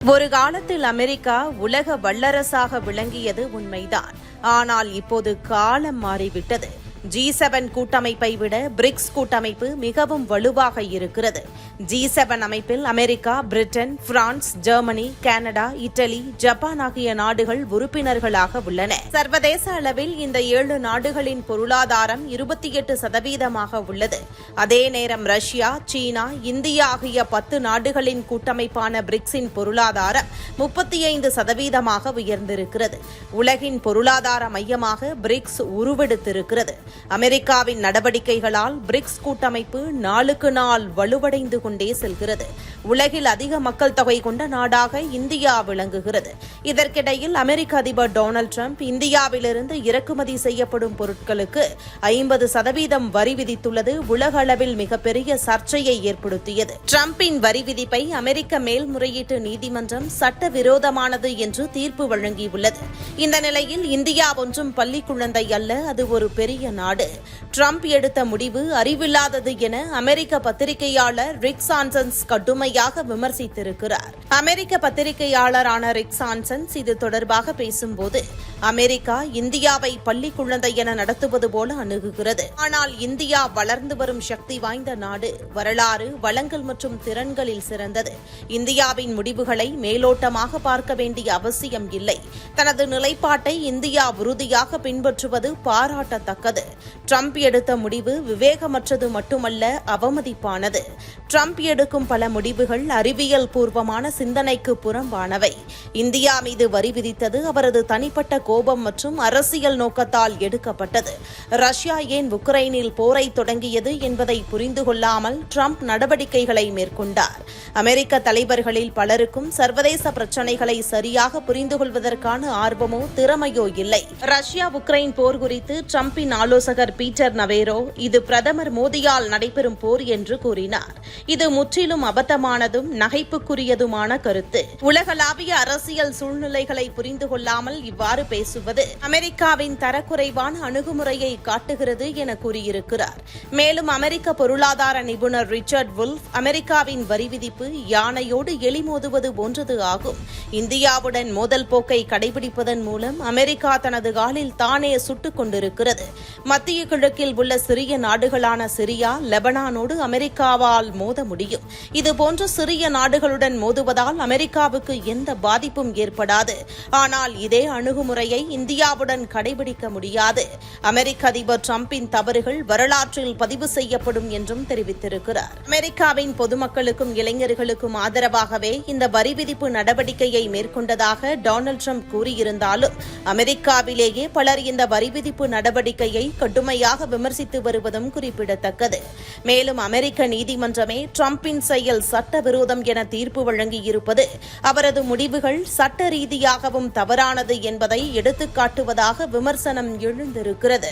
ஒரு காலத்தில் அமெரிக்கா உலக வல்லரசாக விளங்கியது உண்மைதான். ஆனால் இப்போது காலம் மாறிவிட்டது. ஜி செவன் கூட்டமைப்பை விட பிரிக்ஸ் கூட்டமைப்பு மிகவும் வலுவாக இருக்கிறது. ஜி செவன் அமைப்பில் America Britain France Germany Canada Italy Japan ஆகிய நாடுகள் உறுப்பினர்களாக உள்ளன. சர்வதேச அளவில் இந்த ஏழு நாடுகளின் பொருளாதாரம் இருபத்தி எட்டு சதவீதமாக உள்ளது. அதே நேரம் ரஷ்யா சீனா இந்தியா ஆகிய பத்து நாடுகளின் கூட்டமைப்பான பிரிக்ஸின் பொருளாதாரம் முப்பத்தி ஐந்து சதவீதமாக உயர்ந்திருக்கிறது. உலகின் பொருளாதார மையமாக பிரிக்ஸ் உருவெடுத்திருக்கிறது. அமெரிக்காவின் நடவடிக்கைகளால் பிரிக்ஸ் கூட்டமைப்பு நாளுக்கு நாள் வலுவடைந்து கொண்டே செல்கிறது. உலகில் அதிக மக்கள் தொகை கொண்ட நாடாக இந்தியா விளங்குகிறது. இதற்கிடையில் அமெரிக்க அதிபர் டொனால்டு டிரம்ப் இந்தியாவிலிருந்து இறக்குமதி செய்யப்படும் பொருட்களுக்கு ஐம்பது சதவீதம் வரி விதித்துள்ளது. உலக அளவில் மிகப்பெரிய சர்ச்சையை ஏற்படுத்தியது. டிரம்பின் வரி விதிப்பை அமெரிக்க மேல்முறையீட்டு நீதிமன்றம் சட்டவிரோதமானது என்று தீர்ப்பு வழங்கியுள்ளது. இந்த நிலையில் இந்தியா ஒன்றும் பள்ளி குழந்தை அல்ல. அது ஒரு பெரிய நாடு. டிரம்ப் எடுத்த முடிவு அறிவில்லாதது என அமெரிக்க பத்திரிகையாளர் ரிக் சான்சன்ஸ் கடுமையாக விமர்சித்திருக்கிறார். அமெரிக்க பத்திரிகையாளரான ரிக் சான்சன்ஸ் இது தொடர்பாக பேசும்போது அமெரிக்கா இந்தியாவை பள்ளி குழந்தை என நடத்துவது போல அணுகுகிறது. ஆனால் இந்தியா வளர்ந்து வரும் சக்தி வாய்ந்த நாடு. வரலாறு வளங்கள் மற்றும் திறன்களில் சிறந்தது. இந்தியாவின் முடிவுகளை மேலோட்டமாக பார்க்க வேண்டிய அவசியம் இல்லை. தனது நிலைப்பாட்டை இந்தியா உறுதியாக பின்பற்றுவது பாராட்டத்தக்கது. ட்ரம்ப் எடுத்த முடிவு விவேகமற்றது மட்டுமல்ல அவமதிப்பானது. ட்ரம்ப் எடுக்கும் பல முடிவுகள் அறிவியல் பூர்வமான சிந்தனைக்கு புறம்பானவை. இந்தியா மீது வரி விதித்தது அவரது தனிப்பட்ட கோபம் மற்றும் அரசியல் நோக்கத்தால் எடுக்கப்பட்டது. ரஷ்யா ஏன் உக்ரைனில் போரை தொடங்கியது என்பதை புரிந்து கொள்ளாமல் ட்ரம்ப் நடவடிக்கைகளை மேற்கொண்டார். அமெரிக்க தலைவர்களில் பலருக்கும் சர்வதேச பிரச்சினைகளை சரியாக புரிந்து கொள்வதற்கான ஆர்வமோ திறமையோ இல்லை. ரஷ்யா உக்ரைன் போர் குறித்து ட்ரம்பின் ஆலோசகர் பீட்டர் நவேரோ இது பிரதமர் மோடியால் நடைபெறும் போர் என்று கூறினார். இது முற்றிலும் அபத்தமானதும் நகைப்புக்குரியதுமான கருத்து. உலகளாவிய அரசியல் சூழ்நிலைகளை புரிந்து கொள்ளாமல் இவ்வாறு பேசுவது. அமெரிக்காவின் தரக்குறைவான அணுகுமுறையை காட்டுகிறது என கூறியிருக்கிறார். மேலும் அமெரிக்க பொருளாதார நிபுணர் ரிச்சர்ட் வுல்ஃப் அமெரிக்காவின் வரி விதிப்பு யானையோடு எளிமோதுவது போன்றது ஆகும். இந்தியாவுடன் மோதல் போக்கை கடைபிடிப்பதன் மூலம் அமெரிக்கா தனது காலில் தானே சுட்டுக் கொண்டிருக்கிறது. மத்திய கிழக்கில் உள்ள சிறிய நாடுகளான சிரியா லெபனானோடு அமெரிக்காவால் மோத முடியும். இதுபோன்ற சிறிய நாடுகளுடன் மோதுவதால் அமெரிக்காவுக்கு எந்த பாதிப்பும் ஏற்படாது. ஆனால் இதே அணுகுமுறை அணுகுமுறையை இந்தியாவுடன் கடைபிடிக்க முடியாது. அமெரிக்க அதிபர் டிரம்பின் தவறுகள் வரலாற்றில் பதிவு செய்யப்படும் என்றும் தெரிவித்திருக்கிறார். அமெரிக்காவின் பொதுமக்களுக்கும் இளைஞர்களுக்கும் ஆதரவாகவே இந்த வரி விதிப்பு நடவடிக்கையை மேற்கொண்டதாக டொனால்டு ட்ரம்ப் கூறியிருந்தாலும் அமெரிக்காவிலேயே பலர் இந்த வரி விதிப்பு நடவடிக்கையை கடுமையாக விமர்சித்து வருவதும் குறிப்பிடத்தக்கது. மேலும் அமெரிக்க நீதிமன்றமே டிரம்பின் செயல் சட்டவிரோதம் என தீர்ப்பு வழங்கியிருப்பது அவரது முடிவுகள் சட்ட ரீதியாகவும் தவறானது என்பதை எடுத்துக்காட்டுவதாக விமர்சனம் எழுந்திருக்கிறது.